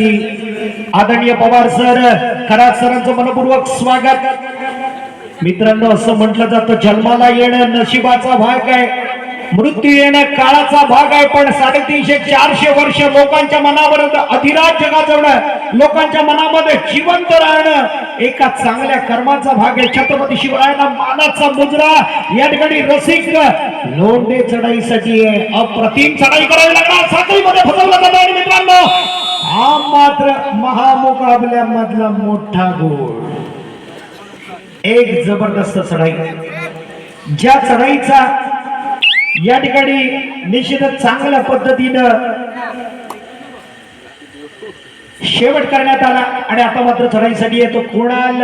आदरणीय पवार सर खरात सरांचं मनपूर्वक स्वागत. मित्रांनो असं म्हटलं जातं जन्माला येणं नशिबाचा भाग आहे. मृत्यू येणं काळाचा भाग आहे पण साडेतीनशे चारशे वर्ष लोकांच्या मनावर अधिराज्य गाजवणं लोकांच्या मनामध्ये जिवंत राहणं एका चांगल्या कर्माचा भाग आहे. छत्रपती शिवरायांना मानाचा मुजरा या ठिकाणी रसिक लोंढे चढाईसाठी अप्रतिम चढाई करावी लागणार साखळीमध्ये फसवलं जातं. आणि मित्रांनो हा मात्र महामुकाबल्यामधला मोठा गोळ एक जबरदस्त चढाई. ज्या चढाईचा या ठिकाणी निश्चितच चांगल्या पद्धतीनं शेवट करण्यात आला आणि आता मात्र चढाईसाठी येतो कुणाल?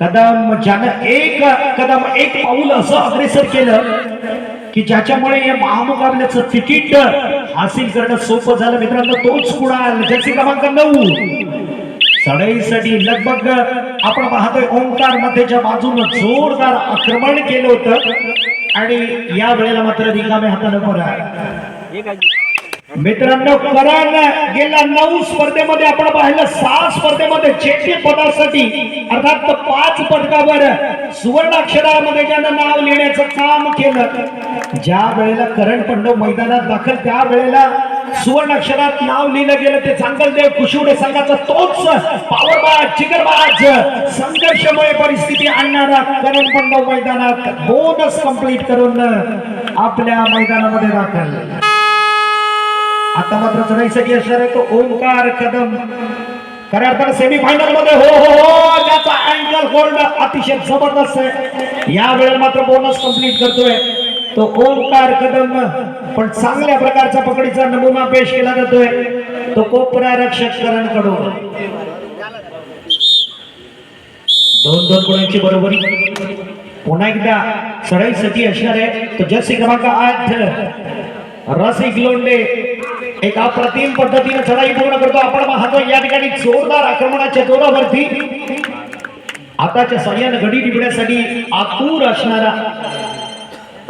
कदम ज्यानं एक कदम एक पाऊल असं अग्रेसर केलं की ज्याच्यामुळे या महामुकाबल्याचं तिकीट हासिल करणं सोपं झालं मित्रांनो तोच कुणाल जर्सी क्रमांक नऊ. चढाईसाठी लगभग आपण पाहतोय ओंकार मध्येच्या बाजूनं जोरदार आक्रमण केलं होतं. आणि या वेळेला मात्र रिकाम्या हातानं बरं मित्रांनो करण गेल्या नऊ स्पर्धेमध्ये. आपण पाहिलं सहा स्पर्धेमध्ये चेटी पदासाठी अर्थात पाच पदकावर सुवर्णाक्षरामध्ये ज्यानं नाव लिहिण्याचं काम केलं ज्या वेळेला करण पंडव मैदानात दाखल त्या वेळेला सुवर्ण अक्षरात नाव लिहिलं गेलं ते चांगलदेव कुशिवडे संघाचा तोच पावरबाज जिगरबाज संघर्षमय परिस्थिती आणणारा करण पंडव मैदानात बोनस कंप्लीट करून आपल्या मैदानामध्ये दाखल. आता मात्र नैसर्गिक असणार आहे तो ओंकार कदम. खऱ्या अर्थानं सेमी फायनलमध्ये हो हो हो त्याचा अँगल होल्ड अतिशय जबरदस्त आहे. या वेळेला मात्र बोनस कंप्लीट करतोय. तो ओंकार कदम पण चांगल्या प्रकारच्या पकडीचा नमुना पेश केला जातोय. तो कोपरा रक्षक करणकडून दोन दोन गुणांची बरोबरी. पुन्हा एकदा चढाईसाठी असणार आहे. तो जर्सी क्रमांक आठ रसिक लोंडे एक अप्रतिम पद्धतीने चढाई पूर्ण करतो. आपण पाहतो या ठिकाणी जोरदार आक्रमणाच्या जोरावरती आताच्या सहाय्यानं घडी टिपण्यासाठी आतूर असणारा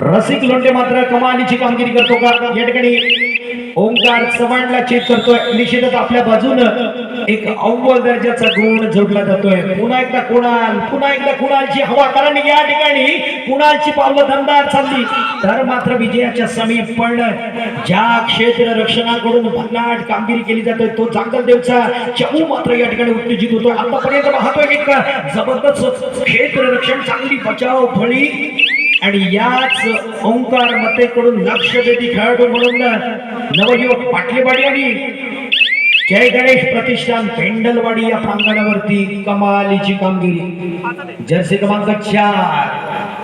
रसिक लोंडे मात्र कमालीची कामगिरी करतो का? या ठिकाणी ओंकार चव्हाणला चेक करतोय. निश्चितच आपल्या बाजूनं एक अव्वल दर्जाचा गुण जोडला जातोय. पुन्हा एकदा कुणाल पुन्हा एकदा कुणालची हवा. कारण या ठिकाणी कुणालची पावलं दमदार चालली. तर मात्र विजयाच्या समीप पण ज्या क्षेत्र रक्षणाकडून भन्नाट कामगिरी केली जाते तो देवचा चमू मात्र या ठिकाणी उत्तेजित होतोय. आतापर्यंत पाहतोय एक जबरदस्त क्षेत्र रक्षण चांगली बचाव फळी आणि याच ओंकार मतेकडून लक्ष देती खेळाडू म्हणून नवयुवक पाटलेवाडी आणि जय गणेश प्रतिष्ठान पेंडलवाडी या प्रांगणावरती कमालीची कामगिरी. जर्सी क्रमांक चार.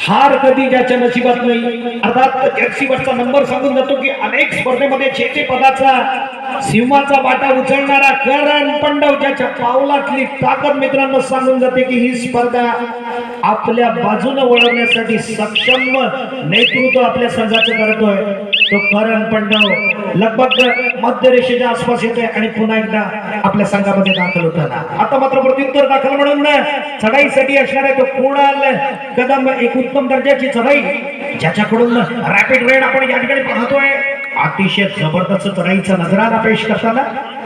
हार कधी ज्याच्या नशिबात नाही? अर्थात जर्सीवरचा नंबर सांगून जातो की अनेक स्पर्धेमध्ये चेते पदाचा सिंहाचा वाटा उचलणारा करण पंडव ज्याच्या पावलातली ताकद मित्रांनो सांगून जाते की ही स्पर्धा आपल्या बाजूने वळवण्यासाठी सक्षम नेतृत्व आपल्या संघाचं करतोय. तो करण पंडव लगभग मध्य रेषेच्या आसपास येतोय आणि पुन्हा एकदा आपल्या संघामध्ये दाखल होताना. आता मात्र प्रत्युत्तर दाखल म्हणून चढाईसाठी असणार आहे तो कोणाल कदम एक उत्तम दर्जाची चढाई ज्याच्याकडून रॅपिड रेड आपण या ठिकाणी पाहतोय. अतिशय जबरदस्त चढाईचा नजराना पेश करताना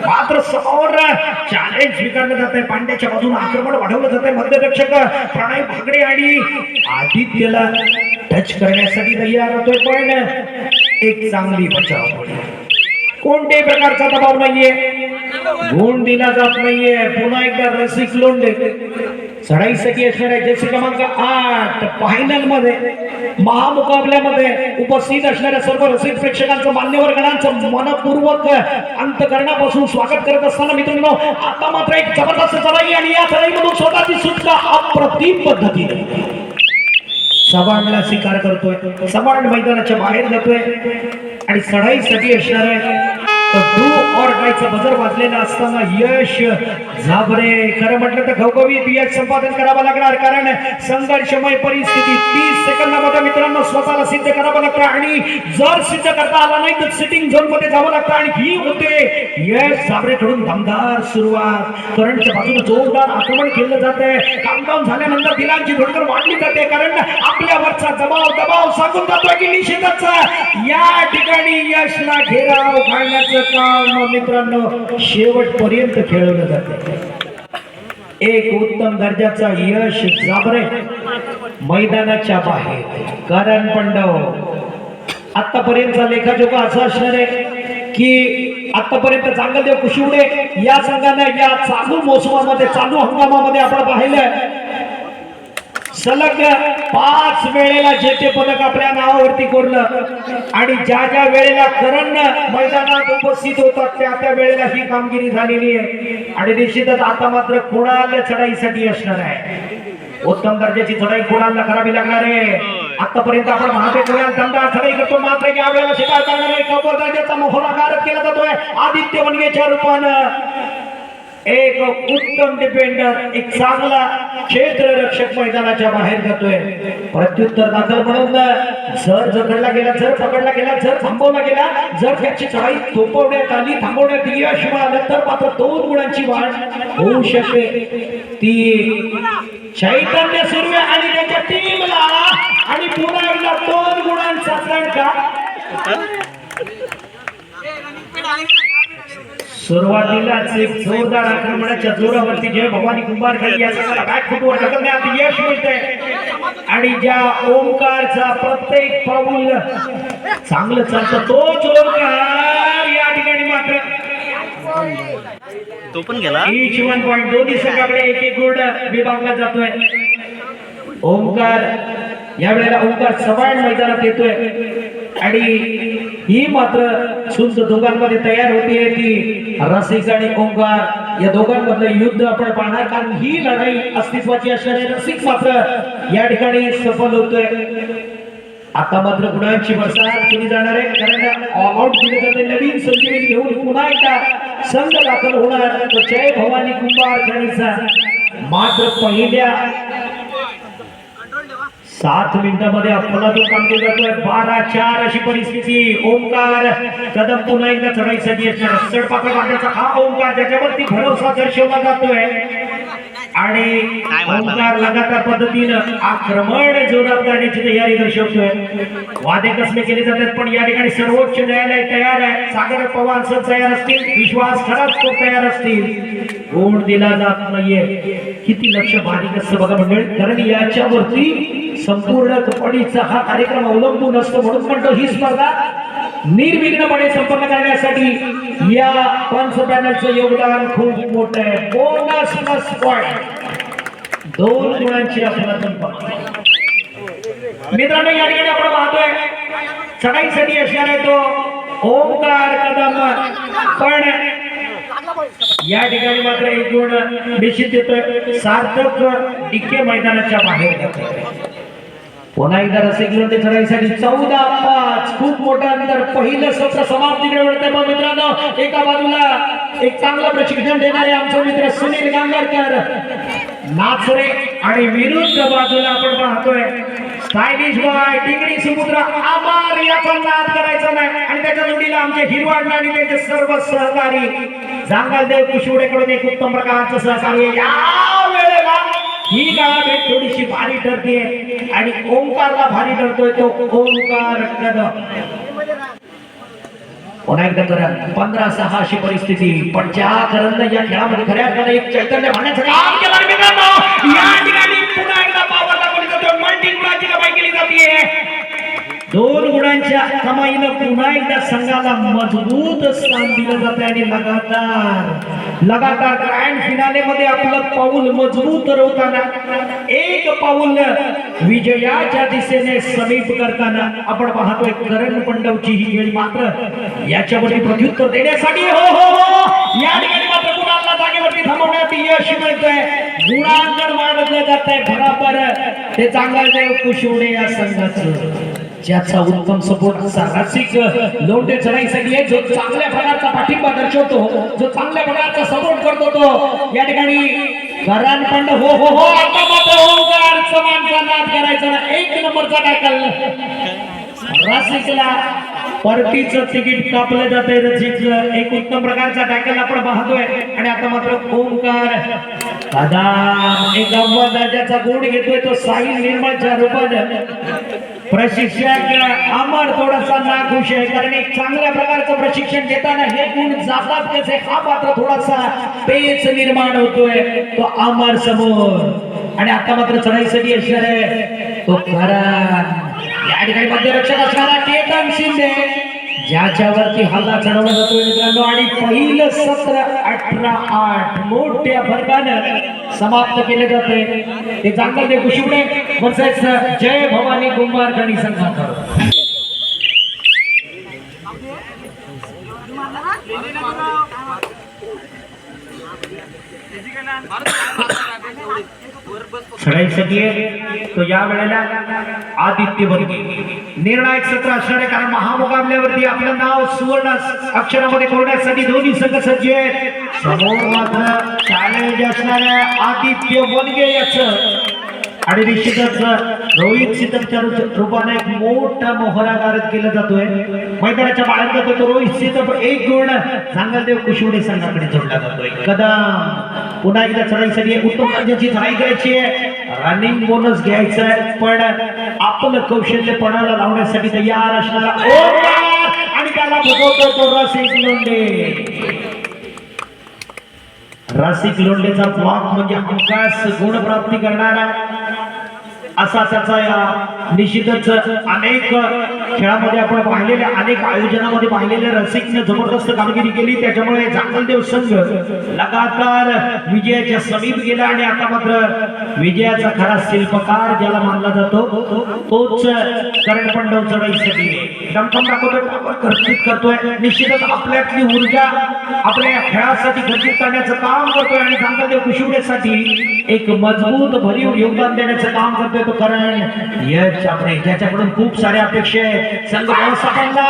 मात्र समोर चॅलेंज स्वीकारलं जात आहे पांड्याच्या बाजून आक्रमण वाढवलं जात आहे मध्यरक्षक प्रणय भागडे आणि आदित्यला टच करण्यासाठी तयार होतोय पण एक चांगली बचाव. कोणत्याही प्रकारचा दबाव नाहीये. गुण दिला जात नाहीये. पुन्हा एकदा रसिक लोंडे. चढाईसाठी असणाऱ्या जसे क्रमांक आठ फायनलमध्ये महामुकाबल्यामध्ये उपस्थित असणाऱ्या सर्व रसिक प्रेक्षकांचं मान्यवर गणांचं मनपूर्वक अंतकरणापासून स्वागत करत असताना मित्रांनो आता मात्र एक जबरदस्त चढाई आणि या चढाईमधून स्वतःची सुटका अप्रतिम पद्धतीने. सवांडला स्वीकार करतोय. सवांड मैदानाच्या बाहेर जातोय. आणि चढाईसाठी असणार आहे डू ऑर डायचं बजर वाजलेलं असताना यश झाबरे. खरं म्हटलं तर घवघवीत यश संपादन करावं लागणार कारण संघर्षमय परिस्थिती तीस सेकंदामध्ये मित्रांनो स्वतःला सिद्ध करावं लागतं आणि जर सिद्ध करता आला नाही तर सिटिंग झोनमध्ये जावं लागतं आणि ही होते यश साबरेकडून दमदार सुरुवात. करंटच्या बाजूने जोरदार आक्रमण केलं जात आहे. कामडाऊन झाल्यानंतर दिलांची धडकन वाढली जाते कारण आपल्यावरचा दबाव दबाव सांगून जातोय की निषेधाचा. या ठिकाणी यशला घेराव घालण्याचं काम मित्रांनो शेवटपर्यंत खेळवलं जाते एक उत्तम दर्जाचा यश जाबरे मैदानाच्या बाहेर. करण पंडव आतापर्यंतचा लेखाजोखा असा असणार आहे की आतापर्यंत चांगलदेव कुशिवडे या संघाने या चालू मोसमामध्ये चालू हंगामामध्ये आपण पाहिलं सलग पाच वेळेला जेते पदक आपल्या नावावरती कोरलं आणि ज्या ज्या वेळेला करण मैदानात उपस्थित होतात त्या त्या वेळेला ही कामगिरी झालेली आहे. आणि निश्चितच आता मात्र कोणाला चढाईसाठी असणार आहे? उत्तम दर्जाची चढाई कुणाला करावी लागणार आहे? आतापर्यंत आपण महादेव कुणाल चढाई करतो. मात्र या वेळेला शिकार करणार आहे कबोल दर्जाचा मोहरा केला जातोय. आदित्य वनगेच्या रूपानं. एक उत्तम डिफेंडर एक चांगला क्षेत्ररक्षक मैदानाच्या बाहेर जातोय. प्रत्युत्तर दाखल म्हणून जर जखडला गेला जर पकडला गेला जर थांबवला गेला जर त्याची चढाई थोपवण्यात आली थांबवण्यात याशिवाय आलं तर मात्र दोन गुणांची वाढ होऊ शकते. ती चैतन्य सुर्वे आणि त्याच्या टीमला आणि पुन्हा एकदा दोन गुणांचा तडका सुरुवातीलाच एक जोरदार आक्रमणाच्या जोरावरती जय भवानी कुंभार खाली संघाला बॅट फुटवर ढकलण्यात यश मिळतंय. आणि ज्या ओमकारचा प्रत्येक पाऊल चांगलं चालतं तो जोरदार या ठिकाणी मात्र. तो पण गेला? इच वन पॉईंट दोन्ही संघाकडे एक एक गुण विभागला जातोय. ओमकार या वेळेला ओमकार सवाण मैदानात येतोय. आणि ही मात्र सुंच दोघांमध्ये तयार होतीये ती रसिक आणि ओंकार. या दोघांमधलं युद्ध आपण पाहणार कारण ही लढाई अस्तित्वाची असणारे रसिक मात्र या ठिकाणी सफल होतोय. आता मात्र गुणांची बरसात केली जाणार आहे कारण ऑल आउट दिले जाते नवीन संजीवनी घेऊन पुन्हा एकदा संघ दाखल होणार. तो जय भवानी कुंभार खेळीचा मात्र पहिल्या सात मिनिटांमध्ये अफलातून काम केलं जातोय. बारा चार अशी परिस्थिती. ओंकार. कदम पुन्हा एकदा चढाईसाठी असणार चढपाकड वाटायचा हा ओंकार ज्याच्यावरती भरोसा दर्शवला जातोय. आणि? ओंकार लगातार पद्धतीनं आक्रमण जोरात करण्याची तयारी दर्शवतोय. वादे कसले केले जातात पण या ठिकाणी सर्वोच्च न्यायालय तयार आहे. सागर पवार सर तयार असतील. विश्वास खराब तो तयार असतील. गुण दिला जात नाहीये. किती लक्ष बारीक असतं बघा मंडळी. कारण याच्यावरती संपूर्ण कबड्डीचा हा कार्यक्रम अवलंबून असतो म्हणून म्हणतो ही स्पर्धा निर्विघ्नपणे संपन्न करण्यासाठी या पंच पॅनलचं योगदान खूप मोठं आहे. बोनस प्लस पॉइंट दोन गुणांची आपल्याला मित्रांनो या ठिकाणी आपण पाहतोय सगळ्यांसाठी असणार आहे तो ओंकार कदम. पण या ठिकाणी मात्र एक गुण निश्चित येतोय सार्थक डिक्के मैदानाच्या बाहेर पुन्हा एकदा रसिक लोंढे चौदा पाच. खूप मोठं अंतर. पहिलं सत्र समाप्तीकडे वळतंय मग मित्रांनो. एका बाजूला एक चांगलं प्रशिक्षण देणारे आमचे मित्र सुनील गांगरकर नाचरे आणि विरुद्ध बाजूला आपण पाहतोय. स्टायलिश बॉय टिंगडी समुद्र आभार. याचा नाद करायचा नाही. आणि त्याच्या जोडीला आमचे हिरवाड आणि त्यांचे सर्व सहकारी. जांगालदेव कुशिवडेकडून एक उत्तम प्रकारचं सहकार्य या ही गाळा भेट थोडीशी भारी ठरते आणि ओंकारला भारी ठरतोय तो ओंकार पुन्हा एकदा करा. पंधरा सहा अशी परिस्थिती. पण ज्या करंद या खेळामध्ये खऱ्या अर्थाने एक चैतन्य म्हणण्याचं काम केलं मित्रांनो या ठिकाणी पुन्हा एकदा पावर दाखवली जातो. मल्टी गुणाची कमाई केली जाते दोन गुणांच्या कमाईनं पुन्हा एकदा संघाला मजबूत स्थान दिलं जाते आणि लगातार लगातार ग्रँड फिनाले मध्ये आपलं पाऊल मजबूत रवताना एक पाऊल विजयाच्या दिशेने समीप करताना आपण पाहतोय करण पंडवची ही वेळ मात्र याच्यावरती प्रत्युत्तर देण्यासाठी हो हो हो या ठिकाणी मात्र गुणांना जागेवरती थांबवण्यात यश मिळतंय? गुणांकन मानलं जात आहे बराबर. ते चांगलं कुशवणे या संघाचं. ज्याचा उत्तम सपोर्ट असा रसिक लोंढे चढाईसाठी जो चांगल्या प्रकारचा पाठिंबा दर्शवतो जो चांगल्या प्रकारचा सपोर्ट करतो तो. या ठिकाणी करण पंड हो हो हो आता मात्र ओंकार समानचा नाद करायचा ना एक नंबरचा टाकल रसिकला परतीचं तिकीट कापलं जातंय रसिकचं एक उत्तम प्रकारचा टॅकल आपण पाहतोय. आणि आता मात्र ओंकार दादा एक अव्वल दर्जाचा गुण घेतोय तो साई निर्माणच्या रूपानं. प्रशिक्षक अमर थोडासा नाखुश आहे कारण एक चांगल्या प्रकारचं प्रशिक्षण घेताना हे गुण जातात कसे? हा मात्र थोडासा पेच निर्माण होतोय तो अमर समोर. आणि आता मात्र चढाईसाठी असणार आहे. तो खरा. या ठिकाणी मध्यरक्षक असणारा केतन शिंदे. ज्याच्यावरती हल्ला चढवला जातोय मित्रांनो आणि पहिलं सत्र अठरा आठ मोठ्या फरकानं समाप्त केले जाते ते चांगलं ते कुशिवणे वर्सेस जय भवानी कुंभारखणी संघात चढाईसाठी आहे, तो या वेळेला आदित्य वर्गी निर्णायक सत्र असणार आहे कारण महामुकाबल्यावरती आपलं नाव सुवर्ण अक्षरामध्ये कोरण्यासाठी दोन्ही संघ सज्ज आहेत समोर मात्र चॅलेंज असणाऱ्या आदित्य वनगे याच आणि निश्चितच रोहित सिद्धमच्या रूपाने एक मोठा मोहरा गारद केला जातोय. मैदानाच्या बाहेर जातो तो रोहित सिद्धम. एक गुण सांगलदेव कुशिवडे संघाकडे जोडला जातोय. कदम. पुन्हा एकदा चढाईसाठी उत्तम दर्जाची चढाई करायची आहे. रनिंग बोनस घ्यायचा आहे. पण आपलं कौशल्य पणाला लावण्यासाठी तयार असणारा आणि त्याला भगवतो तो रसिक लोंढे. रसिक लोंढेचा ब्लॉक म्हणजे हमखास गुण प्राप्ती करणारा असा त्याचा या निश्चितच अनेक खेळामध्ये आपण पाहिलेल्या अनेक आयोजनामध्ये पाहिलेल्या रसिकने जबरदस्त कामगिरी केली. त्याच्यामुळे जागलदेव संघ लगातार विजयाच्या समीप गेला आणि आता मात्र विजयाचा खरा शिल्पकार ज्याला मानला जातो तोच करण पंडव चढाईसाठी दमखम दाखवतोय आपण करतोय. निश्चितच आपल्यातली ऊर्जा आपल्या खेळासाठी खर्चित करण्याचं काम करतोय आणि जागलदेव कुशिवडेसाठी एक मजबूत भरीव योगदान देण्याचं काम करतोय. तो करण यश आपले ज्याच्याकडून खूप साऱ्या अपेक्षा आहे संघ व्यवस्थापनला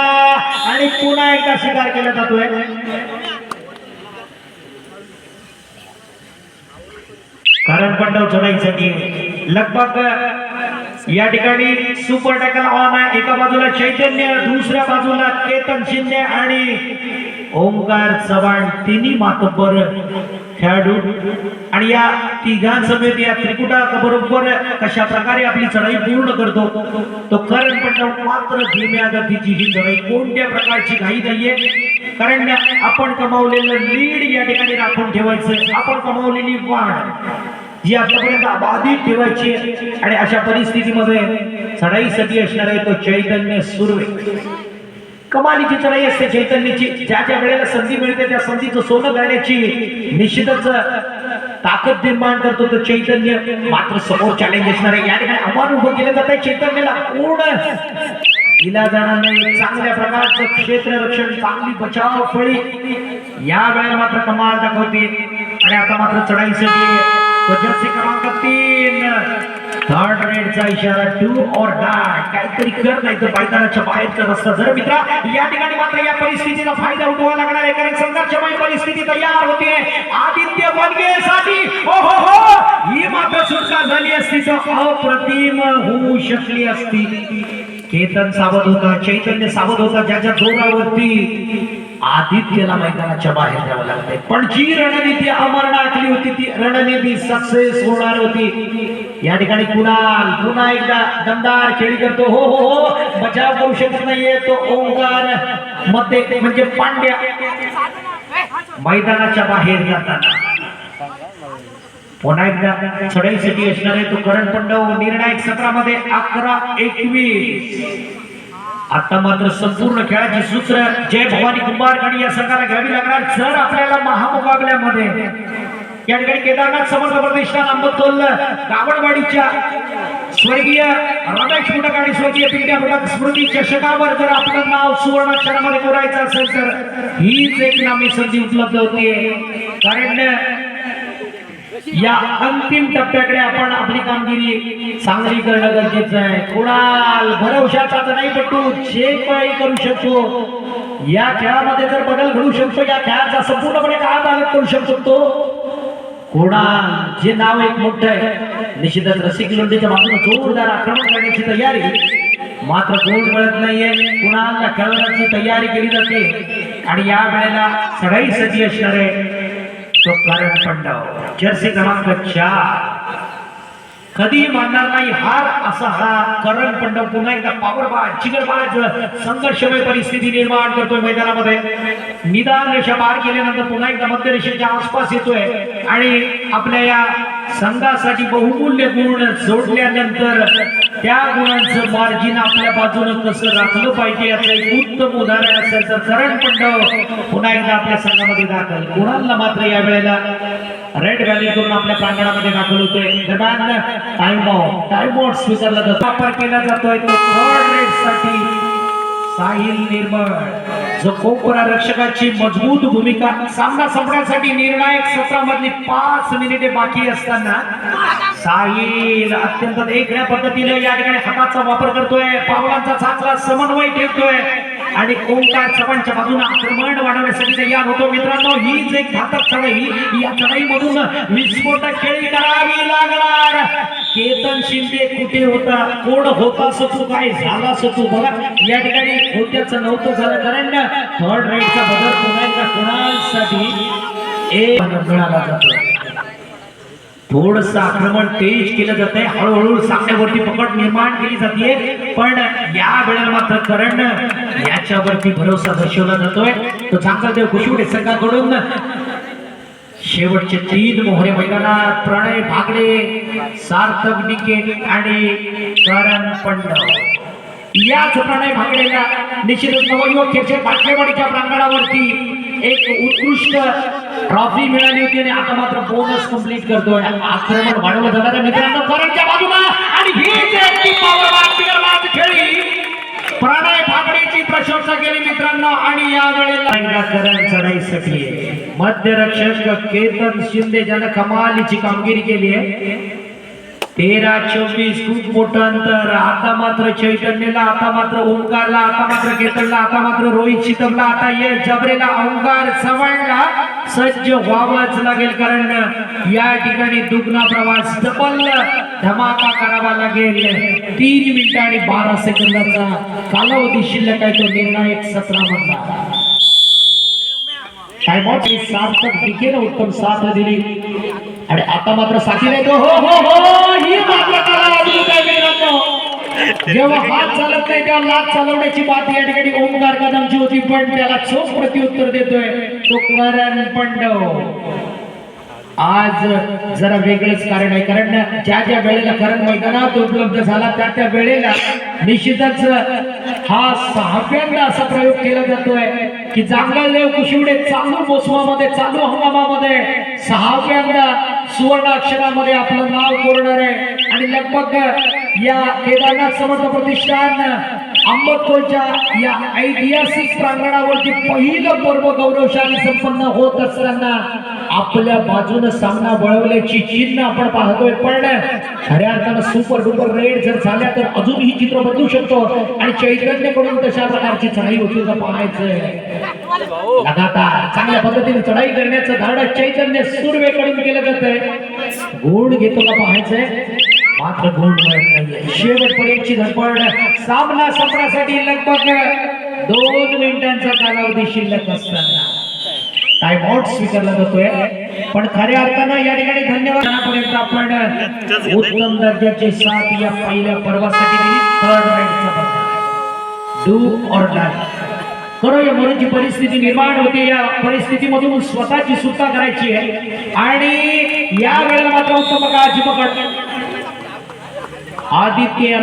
आणि पुन्हा एकदा स्वीकार केला जातोय. कारण पंडव चढाईसाठी लगभग या ठिकाणी सुपर टॅकल ऑन आहे. एका बाजूला चैतन्य दुसऱ्या बाजूला केतन शिंदे आणि ओंकार चव्हाण. तिन्ही मातबर खेळाडू. आणि या तिघांसमेत या त्रिकुटा बरोबर कशा प्रकारे आपली चढाई पूर्ण करतो तो करण पंडव मात्र धीम्या गतीची ही चढाई कोणत्या प्रकारची घाई नाहीये. कारण आपण कमावलेलं लीड या ठिकाणी राखून ठेवायचं. आपण कमावलेली वाढ. जी आपल्यापर्यंत बाधित ठेवायची आणि अशा परिस्थितीमध्ये चढाईसाठी असणार आहे तो चैतन्य सुर्वे. कमालीची चढाई असते चैतन्याची. ज्या ज्या वेळेला संधी मिळते त्या संधीचं सोनं करण्याची निश्चितच ताकद निर्माण करतो तो चैतन्य. मात्र समोर चॅलेंज असणार आहे. या ठिकाणी आव्हान उभं केलं जात आहे चैतन्याला. पूर्ण दिला जाणार नाही. चांगल्या प्रकारचं क्षेत्ररक्षण चांगली बचाव फळी. या वेळेला मात्र कमाल दाखवते. आणि आता मात्र चढाईसाठी जर्सी क्रमांक तीन. थर्ड रेडचा इशारा टू और डाय काहीतरी कर नाही तर मैदानाच्या बाहेरचा रस्ता जर मित्रा या ठिकाणी मात्र या परिस्थितीचा फायदा उठवावा लागणार आहे कारण संघर्षमय परिस्थिती तयार होते. आदित्य बनगेसाठी हो हो हो ही मात्र सुटका झाली असती तर अप्रतिम होऊ शकली असती. केतन सावध होता चैतन्य सावध होता ज्याच्या जोरावरती आदित्यला मैदानाच्या बाहेर द्यावं लागतंय. पण जी रणनीती अमरण आखली होती ती रणनीती सक्सेस होणार होती. या ठिकाणी कुणाल पुन्हा एकदा दमदार खेळी करतो. हो हो हो बचाव करू शकत नाहीये तो ओंकार. मध्ये म्हणजे पांड्या. मैदानाच्या बाहेर जाताना. पुन्हा एकदा चढाईसाठी असणार आहे तो करण पंडव निर्णायक सत्रामध्ये अकरा एकवीस. आता मात्र संपूर्ण खेळाची सूत्र जय भवानी आणि या संघाला घ्यावी लागणार. जर आपल्याला महामुकाबल्यामध्ये. या ठिकाणी केदारनाथ समर्थ प्रतिष्ठान अंबतोल गावडवाडीच्या स्वर्गीय रमेश फुटक आणि स्वर्गीय पिंड्या फुटक स्मृती चषकावर जर आपलं नाव सुवर्णाक्षरामध्ये कोरायचं असेल तर हीच एक नामी संधी उपलब्ध होतीये. कारण या अंतिम टप्प्याकडे आपण आपली कामगिरी चांगली करणं गरजेचं आहे. कुणाल भरवशाचा तर नाही पटू जे काही करू शकतो. या खेळामध्ये जर बदल घडू शकतो या खेळाचा संपूर्णपणे काय करू शकतो कुणाल जे नाव एक मोठं आहे निश्चितच रसिक लोंढेच्या बाजूने जोरदार आक्रमण करण्याची तयारी. मात्र गोल मिळत नाहीये. कुणाला खेळवण्याची तयारी केली जाते. आणि या वेळेला सगळी सजी असणार आहे. तो करण पंडव जर्सी क्रमांक चार कधी मानणार नाही हार असा हा करण पंडव पुन्हा एकदा पावरबाज जिगरबाज संघर्षमय परिस्थिती निर्माण करतोय मैदानामध्ये. निदान रेषा पार केल्यानंतर पुन्हा एकदा मध्य रेषेच्या आसपास येतोय. आणि आपल्या या संघासाठी बहुमूल्य गुण जोडल्यानंतर त्या गुणांचं मार्जिन आपल्या बाजूनं कसं राखलं पाहिजे याचं एक उत्तम उदाहरण असेल तर पंडव पुन्हा एकदा आपल्या संघामध्ये दाखल. कुणाला मात्र या वेळेला रेड व्हॅली करून आपल्या प्रांगणामध्ये दाखल होतोय. दरम्यान टाइम आउट टाइम आउट स्वीकारला जातो. वापर केला जातोय. तो थर्ड रेडसाठी साहिल निर्मळ. जो कोपरा रक्षकाची मजबूत भूमिका सामना संपण्यासाठी निर्णायक सत्रामधली पाच मिनिटे बाकी असताना साहिल अत्यंत देखण्या पद्धतीने या ठिकाणी हाताचा वापर करतोय पावलांचा चांगला समन्वय ठेवतोय आणि ओंकार चव्हाणच्या बाजूने आक्रमण वाढवण्यासाठी तयार होतो. मित्रांनो हीच एक घातक चढाई. या चढाईमधून विस्फोटक खेळी करावी लागणार. केतन शिंदे कुठे होता? कोण होता तू काय झाला तू बघा. या ठिकाणी होत्याचं नव्हतं झालं. कारण थर्ड राईटचा बदल पुन्हा एकदा कोणासाठी? एक मिळाला जातो. थोडस आक्रमण तेज केलं जात आहे हळूहळू सामन्यावरती पकड निर्माण केली जाते पण या वेळेला मात्र करण याच्यावरती भरोसा दर्शवला जातोय. तो चांगला देव कुशिवडे संघाकडून. शेवटचे तीन मोहरे मैदानात प्रणय भागडे सार्थक डिके आणि करण पंडव. याच प्रणय भागडेला निश्चितच नवयुवक खेळचे बाटलेवाडीच्या प्रांगणावरती एक उत्कृष्ट ट्रॉफी मिळाली. होती आणि आता मात्र बोनस कंप्लीट करतोय. आक्रमण वाढवलं जाणार मित्रांना मित्रांनो करंटच्या बाजूला. आणि ही खेळी. प्रणय भागडेची प्रशंसा केली मित्रांनो आणि या वेळेला मध्य करण चढाईसाठी मध्यरक्षक केतन शिंदे ज्यानं कमालीची कामगिरी केली आहे. तेरा चोवीस खूप मोठं अंतर. आता मात्र चैतन्यला आता मात्र ओंकारला आता मात्र केतनला आता मात्र रोहित शितमला आता ये जबरेला ओंकार सवळला. सज्ज व्हावाच लागेल कारण या ठिकाणी दुग्ना प्रवास डबल धमाका करावा लागेल. तीन मिनिटं आणि बारा सेकंदाचा कालावधी शिल्लक आहे तो निर्णायक सत्रामधला. टाइमआउट सार्थक दिखेनं उत्तम साथ दिली. आणि आता मात्र साथी नाही तो. हो हो हो, हो ही मात्र कला मित्रांनो जेव्हा हात चालत नाही तेव्हा लात चालवण्याची बात या ठिकाणी ओमकार कदमची होती पण त्याला चोख प्रत्युत्तर देतोय तो करण पंडव. आज जरा वेगळंच कारण आहे. कारण ज्या ज्या वेळेला करण मैदानात उपलब्ध झाला त्या त्या वेळेला निश्चितच हा सहाव्यांदा असा प्रयोग केला जातोय की जांगलदेव कुशिवडे चालू मोसमामध्ये चालू हंगामामध्ये सहाव्यांदा सुवर्ण अक्षरामध्ये आपलं नाव कोरणार आहे. आणि लगभग या केदारनाथ समर्थ प्रतिष्ठान आंबतकोलच्या या ऐतिहासिक प्रांगणावरती पहिलं पर्व गौरवशाली संपन्न होत असताना आपल्या बाजूनं सामना वळवल्याची चिन्ह आपण पाहतोय. पण खऱ्या अर्थानं सुपर डुपर रेड जर झाल्या तर अजूनही चित्र बदलू शकतो. आणि चैतन्यकडून तशा प्रकारची चढाई होती का पाहायचंय लगातार चांगल्या पद्धतीने चढाई करण्याचं धाडस चैतन्य सुर्वेकडून केलं जात आहे गुण घेतो का पाहायचंय मात्र गोल मिळत नाहीये. शेवटपर्यंतची धडपड. सामना संपण्यासाठी लगभग दोन मिनिटांचा कालावधी शिल्लक असताना. टाइम आउट स्वीकारला जातोय. पण खऱ्या अर्थानं या ठिकाणी धन्यवाद. आपण उत्तम दर्जाची साथ या पहिल्या पर्वासाठी थर्ड राईडचा डू ऑर डाय खरं या जी परिस्थिती निर्माण होते. या परिस्थितीमधून स्वतःची सुटका करायची आहे. आणि या वेळेला मात्र उत्तम काळजी पकड आदित्य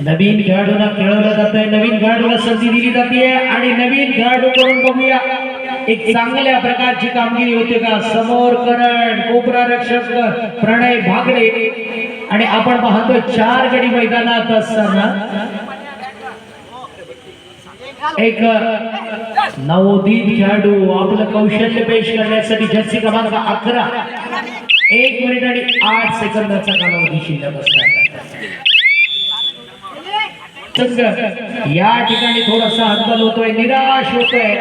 नवीन खेळाडूंना खेळवलं जात आहे नवीन खेळाडूला संधी दिली जाते आणि नवीन खेळाडूकडून बघूया एक चांगल्या प्रकारची कामगिरी होते का समोर करण कोपरा रक्षक प्रणय भागडे आणि आपण पाहतो चार गडी मैदानात असताना एक नवोदित खेळाडू आपलं कौशल्य पेश करण्यासाठी जर्सी क्रमांक अकरा एक मिनिट आणि आठ सेकंदाचा कालावधी शिल्लक असणार. या ठिकाणी थोडासा हतबल होतोय निराश होतोय.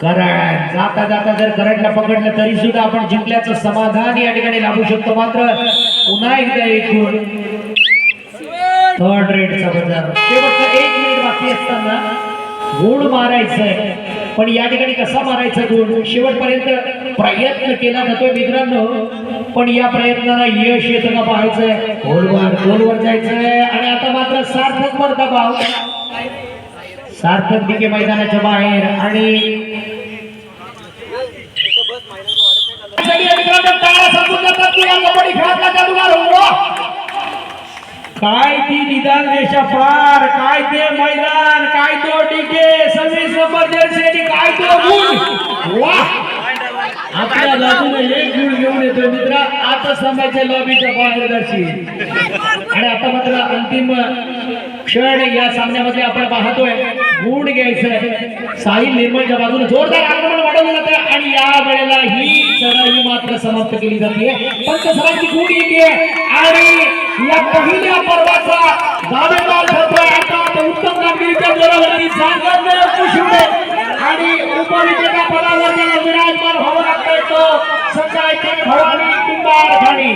करंट जाता जाता जर करंटला पकडलं तरी सुद्धा आपण जिंकल्याचं समाधान या ठिकाणी लाभू शकतो. मात्र पुन्हा एकदा एक थर्ड रेडचा बाजार शेवटचं एक मिनिट बाकी असताना गुण मारायचंय. पण या ठिकाणी कसा मारायचा गुण? शेवटपर्यंत प्रयत्न केला जातोय मित्रांनो. पण या प्रयत्नाला यश येतं का पाहायचंय? गोलवर. गोलवर जायचंय. आणि आता मात्र सार्थक वर दबाव. सार्थक दिके मैदानाच्या बाहेर. आणि काय ती निदान रेषा पार? काय ते मैदान? काय तो डिके सव्वीस काय तो गुण वा! आपल्या बाजूने एक गुण घेऊन येतो मित्र आता समाजच्या लॉबीच्या बाहेर दर्शी आणि आता मात्र अंतिम क्षण या सामन्यामध्ये आपण पाहतोय. गुण घ्यायचं साहिल निर्मळच्या बाजूने जोरदार आक्रमण वाढवलं जातं आणि या वेळेला ही चढाई मात्र समाप्त केली जाते. पंच गुण येते. आणि या पहिल्या पर्वाचा दावेदार ठरतोय आता तो उत्तम कामगिरीच्या जोरावरती सांगत कुशुडे आणि उपविजेता पदावर ज्याला विराजमान व्हावं लागतंय तो सकाळचे भवानी कुंभार खाणी